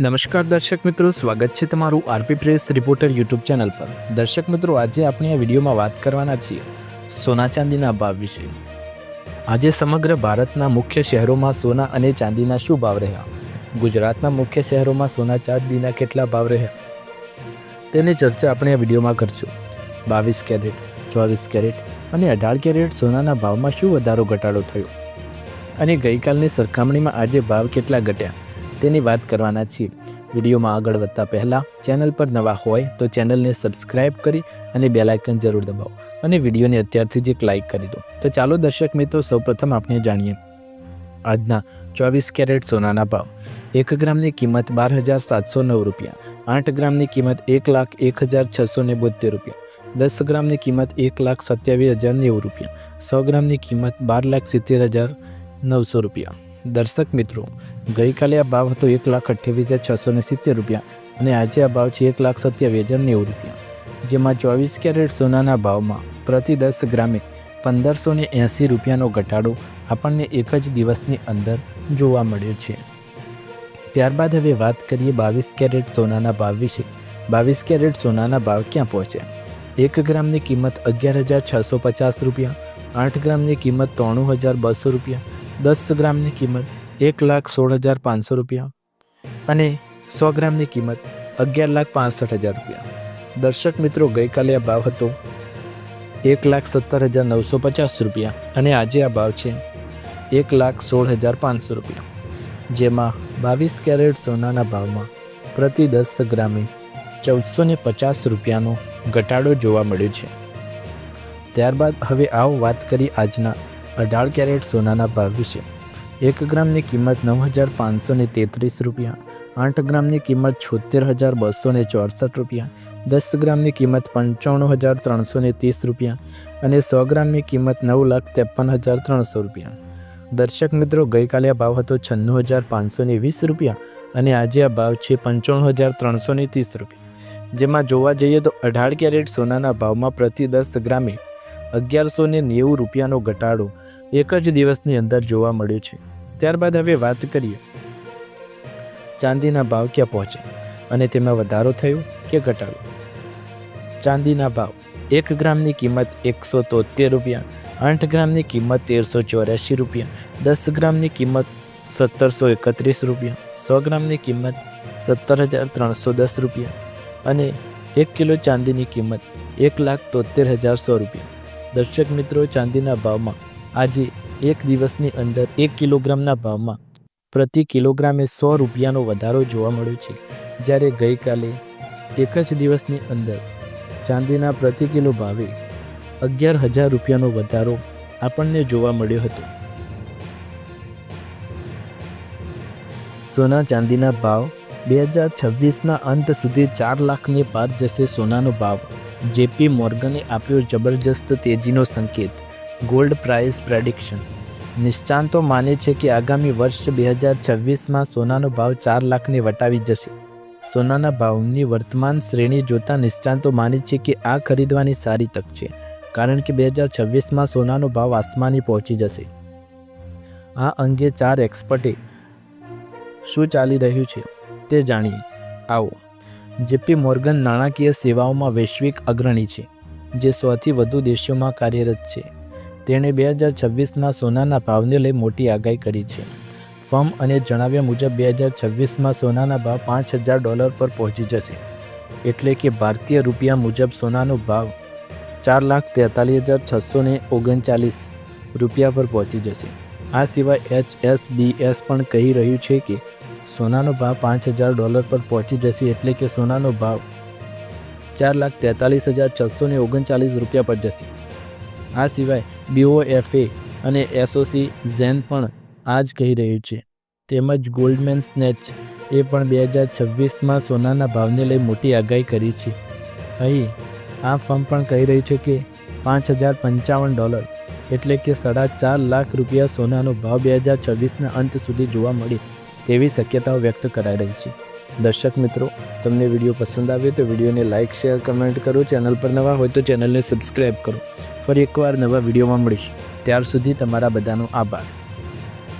નમસ્કાર દર્શક મિત્રો, સ્વાગત છે તમારું RP press reporter YouTube channel પર. દર્શક મિત્રો, આજે આપણે આ વિડીયોમાં વાત કરવાના છીએ સોના ચાંદીના ભાવ વિશે. આજે સમગ્ર ભારતના મુખ્ય શહેરોમાં સોના અને ચાંદીના શું ભાવ રહ્યા? ગુજરાતના મુખ્ય શહેરોમાં સોના ચાંદીના કેટલા ભાવ રહ્યા? તેની ચર્ચા આપણે આ વિડીયોમાં કરશું. બાવીસ કેરેટ, ચોવીસ કેરેટ અને અઢાર કેરેટ સોનાના ભાવમાં શું વધારો ઘટાડો થયો? અને ગઈકાલની સરખામણીમાં આજે ભાવ કેટલા ઘટ્યા? તેની વાત કરવાના છીએ. વિડીયોમાં આગળ વધતા પહેલાં, ચેનલ પર નવા હોય તો ચેનલને સબસ્ક્રાઇબ કરી અને બેલાઇકન જરૂર દબાવો અને વિડીયોને અત્યારથી જ એક લાઇક કરી દો. તો ચાલો દર્શક મિત્રો, સૌપ્રથમ આપણે જાણીએ. આજના ચોવીસ કેરેટ સોનાના ભાવ. એક ગ્રામની કિંમત બાર હજાર સાતસો નવ રૂપિયા. આઠ ગ્રામની કિંમત એક લાખ એક હજાર છસો ને બોતેર રૂપિયા. દસ ગ્રામની કિંમત એક લાખ સત્યાવીસ હજાર નેવું રૂપિયા. સો ગ્રામની કિંમત બાર લાખ સિત્તેર હજાર નવસો રૂપિયા. દર્શક મિત્રો, ગઈકાલે આ ભાવ હતો એક લાખ અઠ્યાવીસ હજાર છસો ને સિત્તેર રૂપિયા અને આજે આ ભાવ છે એક લાખ સત્યાવીસ હજાર નેવું રૂપિયા. જેમાં ચોવીસ કેરેટ સોનાના ભાવમાં પ્રતિ દસ ગ્રામે પંદરસો ને એંસી રૂપિયાનો ઘટાડો આપણને એક જ દિવસની અંદર જોવા મળ્યો છે. ત્યારબાદ હવે વાત કરીએ બાવીસ કેરેટ સોનાના ભાવ વિશે. બાવીસ કેરેટ સોનાના ભાવ ક્યાં પહોંચ્યા એક ગ્રામની કિંમત અગિયાર હજાર છસો પચાસ રૂપિયા, આઠ ગ્રામની કિંમત ત્રાણું હજાર બસો રૂપિયા દસ ગ્રામની કિંમત એક લાખ સોળ હજાર પાંચસો રૂપિયા અને સો ગ્રામની કિંમત અગિયાર લાખ પાંસઠ હજાર રૂપિયા. દર્શક મિત્રો, ગઈકાલે આ ભાવ હતો એક લાખ સત્તર હજાર નવસો પચાસ રૂપિયા અને આજે આ ભાવ છે એક લાખ સોળ હજાર પાંચસો રૂપિયા, જેમાં બાવીસ કેરેટ સોનાના ભાવમાં પ્રતિ દસ ગ્રામે ચૌદસો ને પચાસ રૂપિયાનો ઘટાડો જોવા મળ્યો છે. ત્યારબાદ હવે આવો વાત કરી આજના અઢાર કેરેટ સોનાના ભાવ વિશે. એક ગ્રામની કિંમત નવ હજાર પાંચસો ને તેત્રીસ રૂપિયા, આઠ ગ્રામની કિંમત છોતેર હજાર બસો ને ચોસઠ રૂપિયા, દસ ગ્રામની કિંમત પંચાણું હજાર ત્રણસો ને ત્રીસ રૂપિયા અને સો ગ્રામની કિંમત નવ લાખ ત્રેપન હજાર ત્રણસો રૂપિયા. દર્શક મિત્રો, ગઈકાલે આ ભાવ હતો છન્નું હજાર પાંચસો વીસ રૂપિયા અને આજે આ ભાવ છે પંચાણું હજાર ત્રણસો ત્રીસ રૂપિયા. જેમાં જોવા જઈએ તો અઢાર કેરેટ સોનાના ભાવમાં પ્રતિ દસ ગ્રામે અગિયારસો ને નેવું રૂપિયાનો ઘટાડો એક જ દિવસની અંદર જોવા મળ્યો છે. ત્યારબાદ હવે વાત કરીએ. ચાંદીના ભાવ ક્યાં પહોંચે અને તેમાં વધારો થયો કે ઘટાડો? ચાંદીના ભાવ એક ગ્રામની કિંમત એકસો તોતેર રૂપિયા, આઠ ગ્રામની કિંમત તેરસો ચોર્યાસી રૂપિયા, દસ ગ્રામની કિંમત સત્તરસો એકત્રીસ રૂપિયા, સો ગ્રામની કિંમત સત્તર હજાર ત્રણસો દસ રૂપિયા અને એક કિલો ચાંદીની કિંમત એક લાખ તોતેર હજાર સો રૂપિયા. દર્શક મિત્રો ચાંદીના ભાવમાં આજે એક દિવસની અંદર એક કિલોગ્રામના ભાવમાં પ્રતિ કિલોગ્રામે સો રૂપિયાનો વધારો જોવા મળ્યો છે. જ્યારે ગઈકાલે એક જ દિવસની અંદર ચાંદીના પ્રતિ કિલો ભાવે અગિયાર હજાર રૂપિયાનો વધારો આપણને જોવા મળ્યો હતો. સોના ચાંદીના ભાવ બે હજાર છવ્વીસના અંત સુધી ચાર લાખને પાર જશે સોનાનો ભાવ. જેપી મોર્ગને આપ્યો જબરજસ્ત તેજીનો સંકેત. Gold price prediction. નિષ્ણાંતો માને છે કે આગામી વર્ષ બે હજાર છવ્વીસમાં સોનાનો ભાવ ચાર લાખને વટાવી જશે. સોનાના ભાવની વર્તમાન શ્રેણી જોતા નિષ્ણાંતો માને છે કે આ ખરીદવાની સારી તક છે, કારણ કે બે હજાર છવ્વીસમાં સોનાનો ભાવ આસમાની પહોંચી જશે. આ અંગે ચાર એક્સપર્ટે શું ચાલી રહ્યું છે તે જાણીએ. આવો. જેપી મોર્ગન નાણાકીય સેવાઓમાં વૈશ્વિક અગ્રણી છે, જે સૌથી વધુ દેશોમાં કાર્યરત છે. તેણે બે હજાર છવ્વીસમાં સોનાના ભાવને લઈ મોટી આગાહી કરી છે. ફર્મ અને જણાવ્યા મુજબ બે હજાર છવ્વીસમાં સોનાના ભાવ પાંચ હજાર ડોલર પર પહોંચી જશે. એટલે કે ભારતીય રૂપિયા મુજબ સોનાનો ભાવ ચાર લાખ તેતાલીસ હજાર છસો ને ઓગણચાલીસ રૂપિયા પર પહોંચી જશે. આ સિવાય એચ એસ બી એસ પણ કહી રહ્યું છે કે સોનાનો ભાવ પાંચ હજાર ડોલર પર પહોંચી જશે એટલે કે સોનાનો ભાવ ચાર લાખ તેતાલીસ હજાર છસો ને ઓગણચાલીસ રૂપિયા પર જશે. આ સિવાય બીઓએફએ અને એસઓસી ઝેન પણ આ જ કહી રહ્યું છે. તેમજ ગોલ્ડમેન સ્નેચ એ પણ બે હજાર છવ્વીસમાં સોનાના ભાવને લઈ મોટી આગાહી કરી છે. અહીં આ ફર્મ પણ કહી રહ્યું છે કે પાંચ હજાર પંચાવન ડોલર એટલે કે સાડા ચાર લાખ રૂપિયા સોનાનો ભાવ બે હજાર છવ્વીસના અંત સુધી જોવા મળે. તેવી શક્યતાઓ વ્યક્ત કરાઈ રહી છે. દર્શક મિત્રો, તમને વીડિયો પસંદ આવ્યો તો વિડીયોને લાઇક, શેર, કમેન્ટ કરો. ચેનલ પર નવા હોય તો ચેનલને સબસ્ક્રાઈબ કરો. ફરી એકવાર નવા વિડીયોમાં મળીશ. ત્યાર સુધી તમારા બધાનો આભાર.